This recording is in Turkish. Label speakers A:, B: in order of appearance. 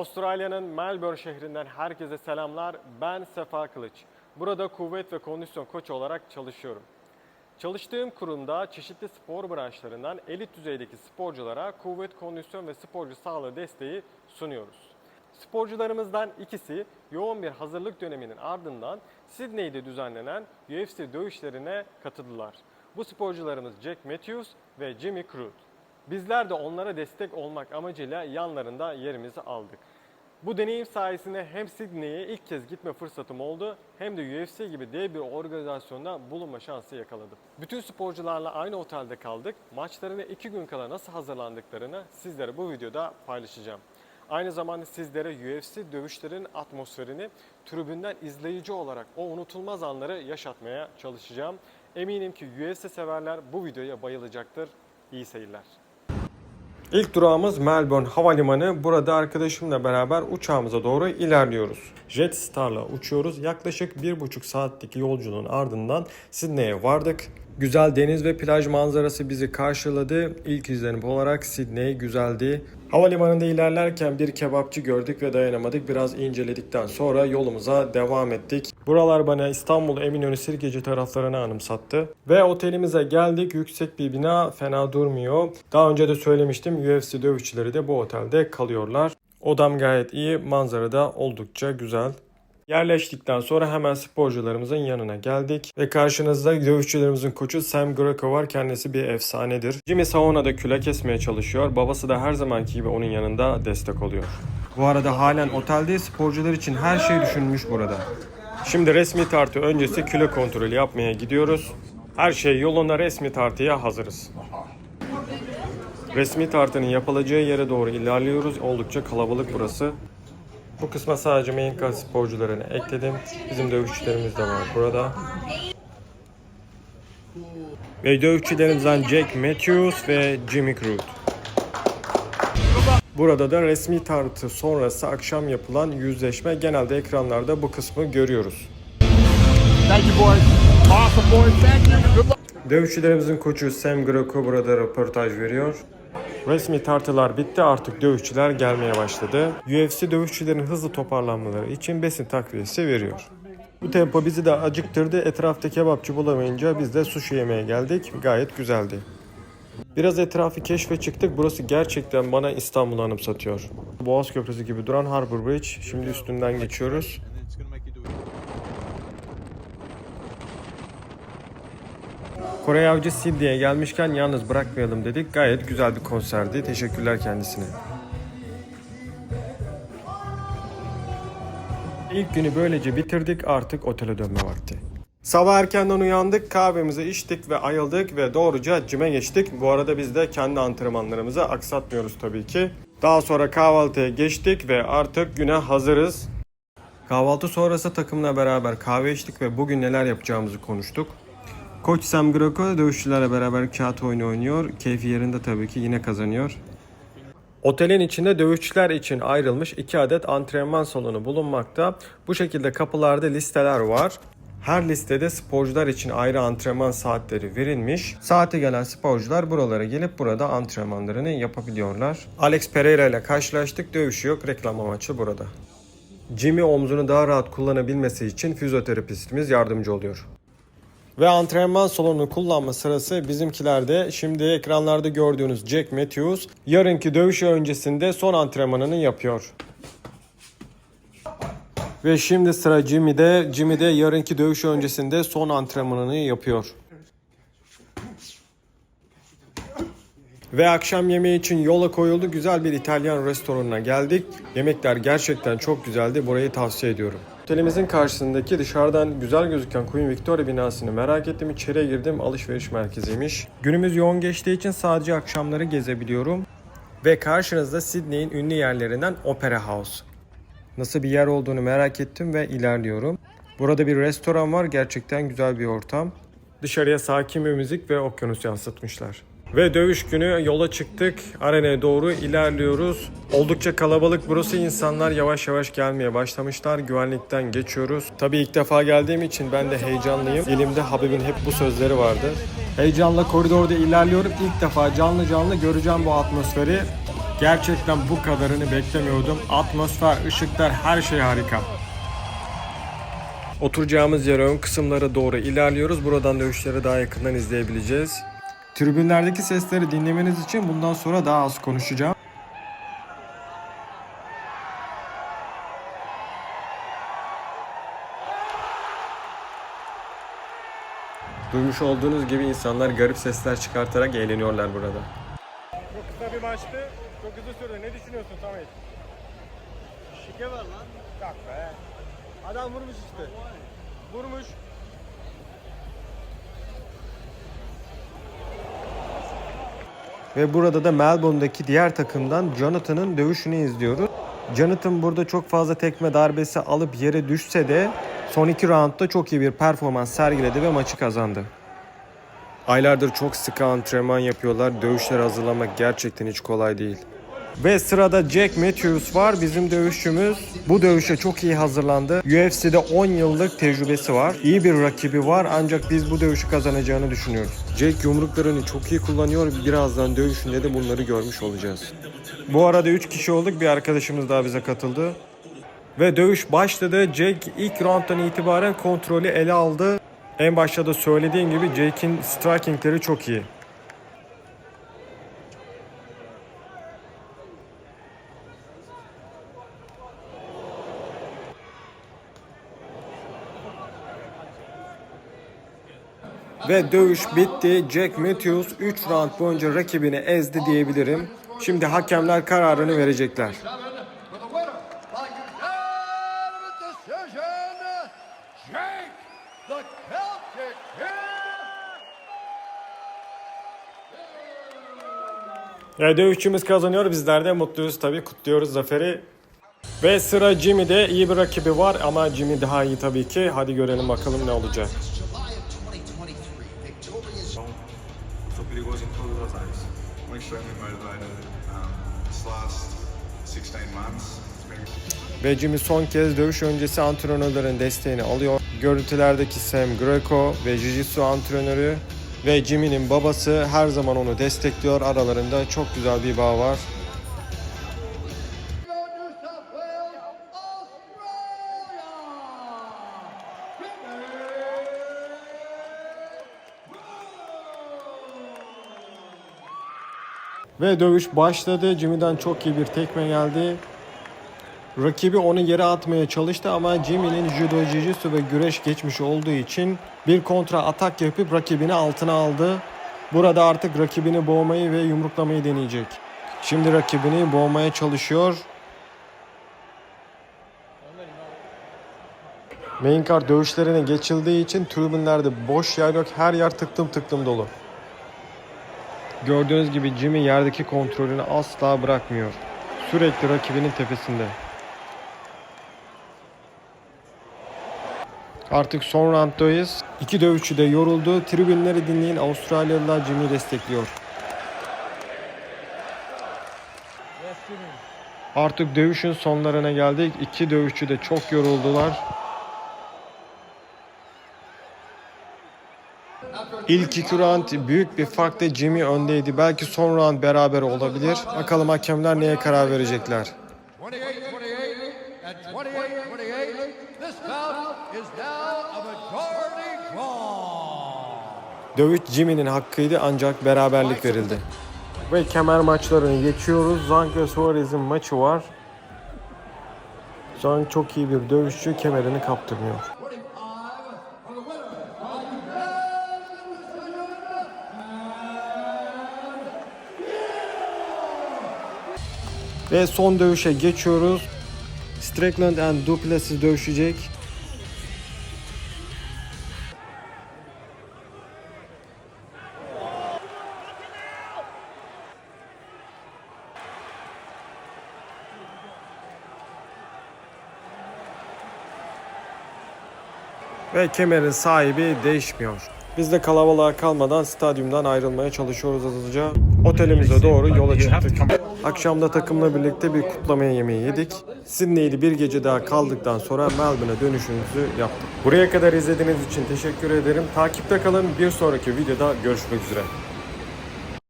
A: Avustralya'nın Melbourne şehrinden herkese selamlar. Ben Sefa Kılıç. Burada kuvvet ve kondisyon koçu olarak çalışıyorum. Çalıştığım kurumda çeşitli spor branşlarından elit düzeydeki sporculara kuvvet, kondisyon ve sporcu sağlığı desteği sunuyoruz. Sporcularımızdan ikisi yoğun bir hazırlık döneminin ardından Sydney'de düzenlenen UFC dövüşlerine katıldılar. Bu sporcularımız Jack Matthews ve Jimmy Crute. Bizler de onlara destek olmak amacıyla yanlarında yerimizi aldık. Bu deneyim sayesinde hem Sydney'e ilk kez gitme fırsatım oldu hem de UFC gibi dev bir organizasyonda bulunma şansı yakaladım. Bütün sporcularla aynı otelde kaldık. Maçlarına iki gün kala nasıl hazırlandıklarını sizlere bu videoda paylaşacağım. Aynı zamanda sizlere UFC dövüşlerin atmosferini tribünden izleyici olarak o unutulmaz anları yaşatmaya çalışacağım. Eminim ki UFC severler bu videoya bayılacaktır. İyi seyirler. İlk durağımız Melbourne Havalimanı. Burada arkadaşımla beraber uçağımıza doğru ilerliyoruz. Jetstar'la uçuyoruz. Yaklaşık bir buçuk saatlik yolculuğun ardından Sydney'e vardık. Güzel deniz ve plaj manzarası bizi karşıladı. İlk izlenim olarak Sydney güzeldi. Havalimanında ilerlerken bir kebapçı gördük ve dayanamadık. Biraz inceledikten sonra yolumuza devam ettik. Buralar bana İstanbul Eminönü Sirkeci taraflarını anımsattı. Ve otelimize geldik. Yüksek bir bina fena durmuyor. Daha önce de söylemiştim UFC dövüşçüleri de bu otelde kalıyorlar. Odam gayet iyi. Manzara da oldukça güzel. Yerleştikten sonra hemen sporcularımızın yanına geldik. Ve karşınızda dövüşçülerimizin koçu Sam Greco var. Kendisi bir efsanedir. Jimmy Sauna'da küle kesmeye çalışıyor. Babası da her zamanki gibi onun yanında destek oluyor. Bu arada halen otelde sporcular için her şey düşünülmüş burada. Şimdi resmi tartı öncesi küle kontrolü yapmaya gidiyoruz. Her şey yoluna resmi tartıya hazırız. Resmi tartının yapılacağı yere doğru ilerliyoruz. Oldukça kalabalık burası. Bu kısma sadece main sporcularını ekledim. Bizim dövüşçülerimiz de var burada. Ve dövüşçülerimizden Jack Matthews ve Jimmy Crute. Burada da resmi tartı sonrası akşam yapılan yüzleşme genelde ekranlarda bu kısmı görüyoruz.
B: Thank you, boys. Awesome, boys. Thank you. Good luck.
A: Dövüşçülerimizin koçu Sam Greco burada röportaj veriyor. Resmi tartılar bitti artık dövüşçüler gelmeye başladı. UFC dövüşçülerin hızlı toparlanmaları için besin takviyesi veriyor. Bu tempo bizi de acıktırdı. Etrafta kebapçı bulamayınca biz de sushi yemeye geldik. Gayet güzeldi. Biraz etrafı keşfe çıktık. Burası gerçekten bana İstanbul'u anımsatıyor. Boğaz Köprüsü gibi duran Harbour Bridge. Şimdi üstünden geçiyoruz. Kore Avcı Sydney'e gelmişken yalnız bırakmayalım dedik. Gayet güzel bir konserdi. Teşekkürler kendisine. İlk günü böylece bitirdik. Artık otele dönme vakti. Sabah erkenden uyandık, kahvemizi içtik ve ayıldık ve doğruca cime geçtik. Bu arada biz de kendi antrenmanlarımızı aksatmıyoruz tabii ki. Daha sonra kahvaltıya geçtik ve artık güne hazırız. Kahvaltı sonrası takımla beraber kahve içtik ve bugün neler yapacağımızı konuştuk. Koç Sam Greco dövüşçülerle beraber kağıt oyunu oynuyor. Keyfi yerinde tabii ki yine kazanıyor. Otelin içinde dövüşçüler için ayrılmış iki adet antrenman salonu bulunmakta. Bu şekilde kapılarda listeler var. Her listede sporcular için ayrı antrenman saatleri verilmiş. Saate gelen sporcular buralara gelip burada antrenmanlarını yapabiliyorlar. Alex Pereira ile karşılaştık. Dövüşü yok. Reklam amaçlı burada. Jimmy omzunu daha rahat kullanabilmesi için fizyoterapistimiz yardımcı oluyor. Ve antrenman salonunu kullanma sırası bizimkilerde. Şimdi ekranlarda gördüğünüz Jack Matthews yarınki dövüşü öncesinde son antrenmanını yapıyor. Ve şimdi sıra Jimmy'de. Jimmy de yarınki dövüşü öncesinde son antrenmanını yapıyor. Ve akşam yemeği için yola koyuldu. Güzel bir İtalyan restoranına geldik. Yemekler gerçekten çok güzeldi. Burayı tavsiye ediyorum. Otelimizin karşısındaki dışarıdan güzel gözüken Queen Victoria binasını merak ettim. İçeriye girdim. Alışveriş merkeziymiş. Günümüz yoğun geçtiği için sadece akşamları gezebiliyorum. Ve karşınızda Sydney'in ünlü yerlerinden Opera House. Nasıl bir yer olduğunu merak ettim ve ilerliyorum. Burada bir restoran var. Gerçekten güzel bir ortam. Dışarıya sakin bir müzik ve okyanus yansıtmışlar. Ve dövüş günü yola çıktık. Arenaya doğru ilerliyoruz. Oldukça kalabalık burası. insanlar yavaş yavaş gelmeye başlamışlar. Güvenlikten geçiyoruz. Tabii ilk defa geldiğim için ben de heyecanlıyım. Dilimde Habib'in hep bu sözleri vardı. Heyecanla koridorda ilerliyorum. İlk defa canlı canlı göreceğim bu atmosferi. Gerçekten bu kadarını beklemiyordum. Atmosfer, ışıklar her şey harika. Oturacağımız yere ön kısımlara doğru ilerliyoruz. Buradan dövüşleri daha yakından izleyebileceğiz. Tribünlerdeki sesleri dinlemeniz için bundan sonra daha az konuşacağım. Duymuş olduğunuz gibi insanlar garip sesler çıkartarak eğleniyorlar burada. Çok kısa bir maçtı. Çok hızlı sürdü. Ne düşünüyorsun Samet?
C: Şike var lan.
A: Bak be. Adam vurmuş işte. Vurmuş. Ve burada da Melbourne'daki diğer takımdan Jonathan'ın dövüşünü izliyoruz. Jonathan burada çok fazla tekme darbesi alıp yere düşse de son iki roundda çok iyi bir performans sergiledi ve maçı kazandı. Aylardır çok sıkı antrenman yapıyorlar. Dövüşlere hazırlamak gerçekten hiç kolay değil. Ve sırada Jack Matthews var bizim dövüşçümüz. Bu dövüşe çok iyi hazırlandı. UFC'de 10 yıllık tecrübesi var. İyi bir rakibi var ancak biz bu dövüşü kazanacağını düşünüyoruz. Jack yumruklarını çok iyi kullanıyor. Birazdan dövüşünde de bunları görmüş olacağız. Bu arada 3 kişi olduk. Bir arkadaşımız daha bize katıldı. Ve dövüş başladı. Jack ilk rounddan itibaren kontrolü ele aldı. En başta da söylediğim gibi Jake'in strikingleri çok iyi. Ve dövüş bitti. Jack Matthews 3 round boyunca rakibini ezdi diyebilirim. Şimdi hakemler kararını verecekler. Ya dövüşçümüz kazanıyor. Bizler de mutluyuz tabii. Kutluyoruz zaferi. Ve sıra Jimmy'de iyi bir rakibi var ama Jimmy daha iyi tabii ki. Hadi görelim bakalım ne olacak.
D: July of 2023, victorious
E: Sou perigoso em todas as áreas. I'm extremely motivated. Um, this last 16 months,
A: Ve Jimmy son kez dövüş öncesi antrenörlerin desteğini alıyor. Görüntülerdeki Sam Greco ve Jiu-Jitsu antrenörü ve Jimmy'nin babası her zaman onu destekliyor. Aralarında çok güzel bir bağ var. Ve dövüş başladı. Jimmy'den çok iyi bir tekme geldi. Rakibi onu yere atmaya çalıştı ama Jimmy'nin judo, jiu-jitsu ve güreş geçmiş olduğu için bir kontra atak yapıp rakibini altına aldı. Burada artık rakibini boğmayı ve yumruklamayı deneyecek. Şimdi rakibini boğmaya çalışıyor. Main card dövüşlerine geçildiği için tribünlerde boş yer yok. Her yer tıklım tıklım dolu. Gördüğünüz gibi Jimmy yerdeki kontrolünü asla bırakmıyor. Sürekli rakibinin tepesinde. Artık son rounddayız. İki dövüşçü de yoruldu. Tribünleri dinleyin Avustralyalılar Jimmy'yi destekliyor. Artık dövüşün sonlarına geldik. İki dövüşçü de çok yoruldular. İlk iki round büyük bir farkla Jimmy öndeydi. Belki son round beraber olabilir. Bakalım hakemler neye karar verecekler.
B: 28-28 and 28-28. This bout is now a majority draw.
A: Dövüş Jimmy'nin hakkıydı ancak beraberlik verildi. Ve kemer maçlarını geçiyoruz. Zhang ve Suarez'in maçı var. Zhang çok iyi bir dövüşçü, kemerini kaptırmıyor. Ve son dövüşe geçiyoruz. Strickland and Duplessis dövüşecek. Ve kemerin sahibi değişmiyor. Biz de kalabalığa kalmadan stadyumdan ayrılmaya çalışıyoruz hızlıca. Otelimize doğru yola çıktık. Akşamda takımla birlikte bir kutlama yemeği yedik. Sydney'de bir gece daha kaldıktan sonra Melbourne'a dönüşümüzü yaptık. Buraya kadar izlediğiniz için teşekkür ederim. Takipte kalın. Bir sonraki videoda görüşmek üzere.